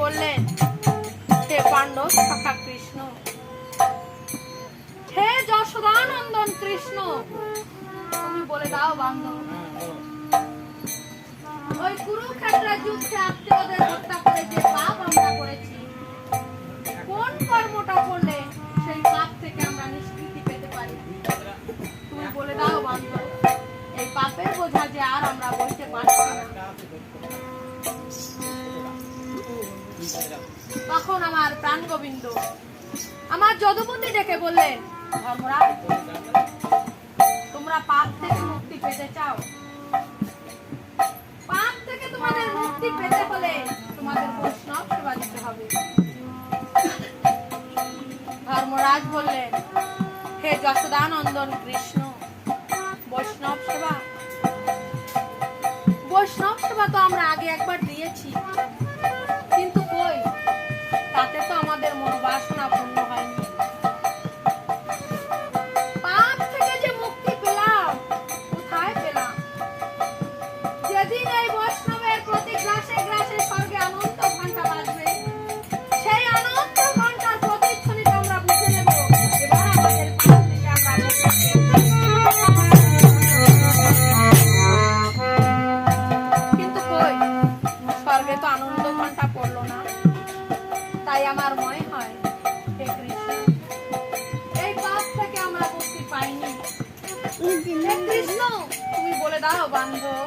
বললেন, হে পাণ্ডব শাখা কৃষ্ণ। হে যশোদানন্দন কৃষ্ণ, তুমি বলে দাও বান্ধব ওই কুরুক্ষেত্রের যুদ্ধে আত্মীয়দের হত্যা করে যে পাপ আমরা করেছি। কোন কর্মটা তখন আমার প্রাণ গোবিন্দ। আমার যদুপতি ডেকে বললেন তোমরা পাপ থেকে মুক্তি পেতে চাও। পাপ থেকে তোমাদের মুক্তি পেতে হলে তোমাদের বৈষ্ণব সেবা দিতে হবে। ধর্মরাজ বললেন, হে যশোদানন্দন কৃষ্ণ, বৈষ্ণব সেবা তুমি বলে দাও বান্ধব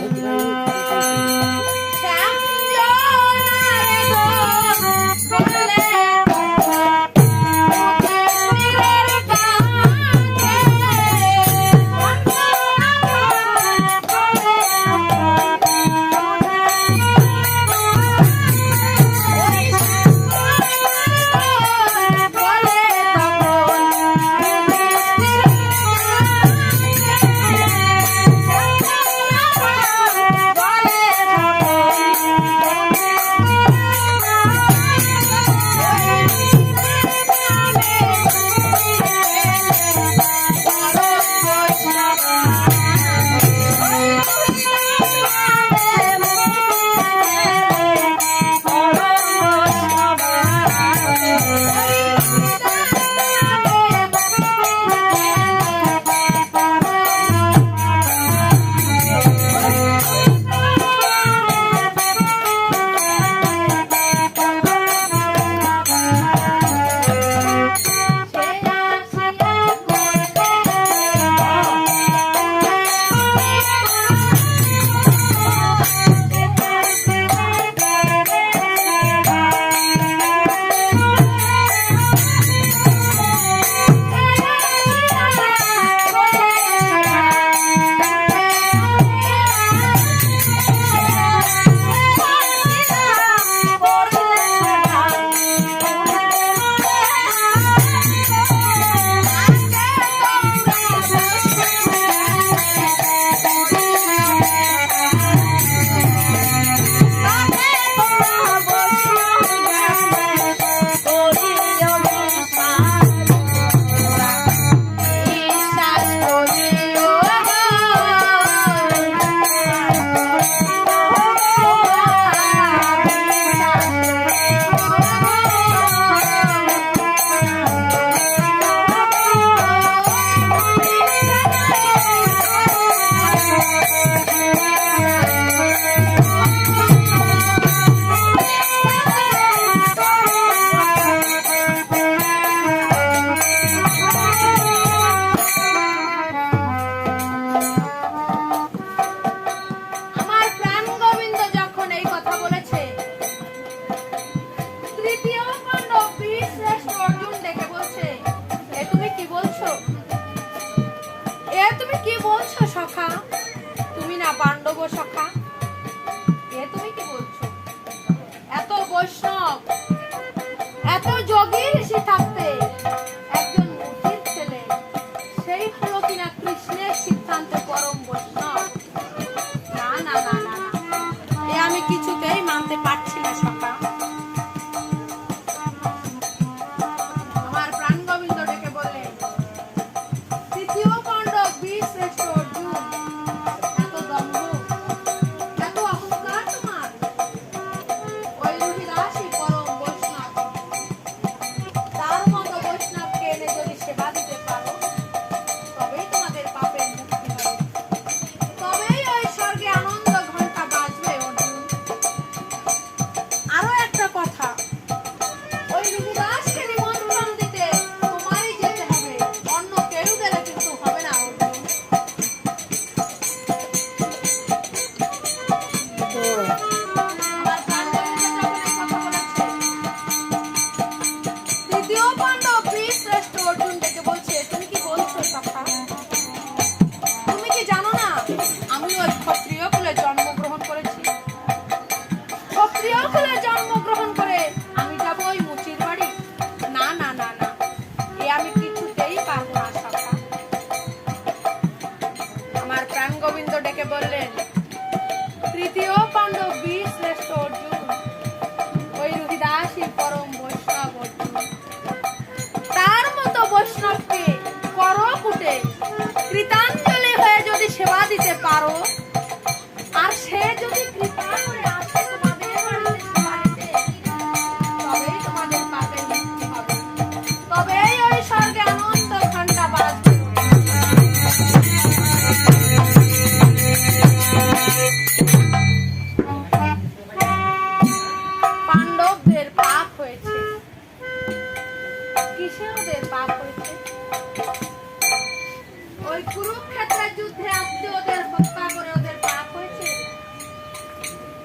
ওই কুরুক্ষেত্রের যুদ্ধে আত্মীয়দের হত্যা করে ওদের পাপ হয়েছে?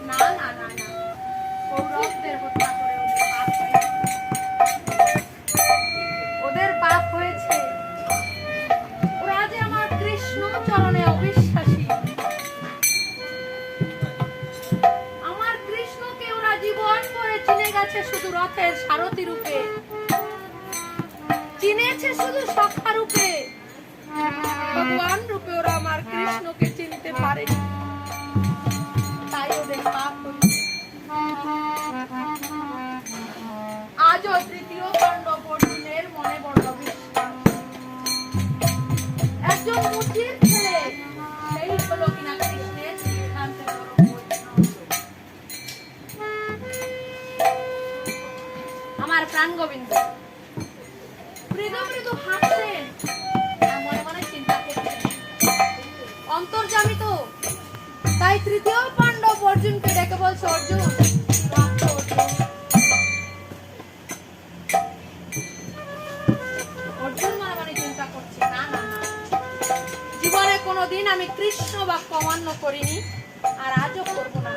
না না না না। কৌরবদের হত্যা করে ওদের ওদের চরণে অবিশ্বাসী। আমার কৃষ্ণকে ওরা জীবন করে চিনে গেছে শুধু রথের সারথি রূপে। চিনেছে শুধু সখা রূপে। ভগবান কৃষ্ণকে চিনতে তাই ওদের পাপ আজও তৃতীয় পাণ্ডব অর্জুনের মনে বড় বিশ্বাস। একজন মুচির ছেলে, সেই হলো কিনা। আমার প্রাণ গোবিন্দ মৃদু মৃদু হাসছেন তৃতীয় পাণ্ডব অর্জুনকে ডেকে বলছে, অর্জুন জীবনে কোনোদিন আমি কৃষ্ণ বাক্য অমান্য করিনি, আর আজও করব না।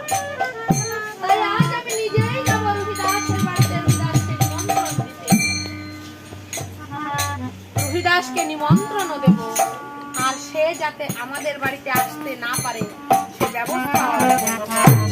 তাই আজ আমি নিজেই যাব রবিদাসের বাড়িতে রবিদাসকে নিমন্ত্রণ দিতে। রবিদাসকে নিমন্ত্রণ দেব। আর সে যাতে আমাদের বাড়িতে আসতে না পারে ব্যবস্থা।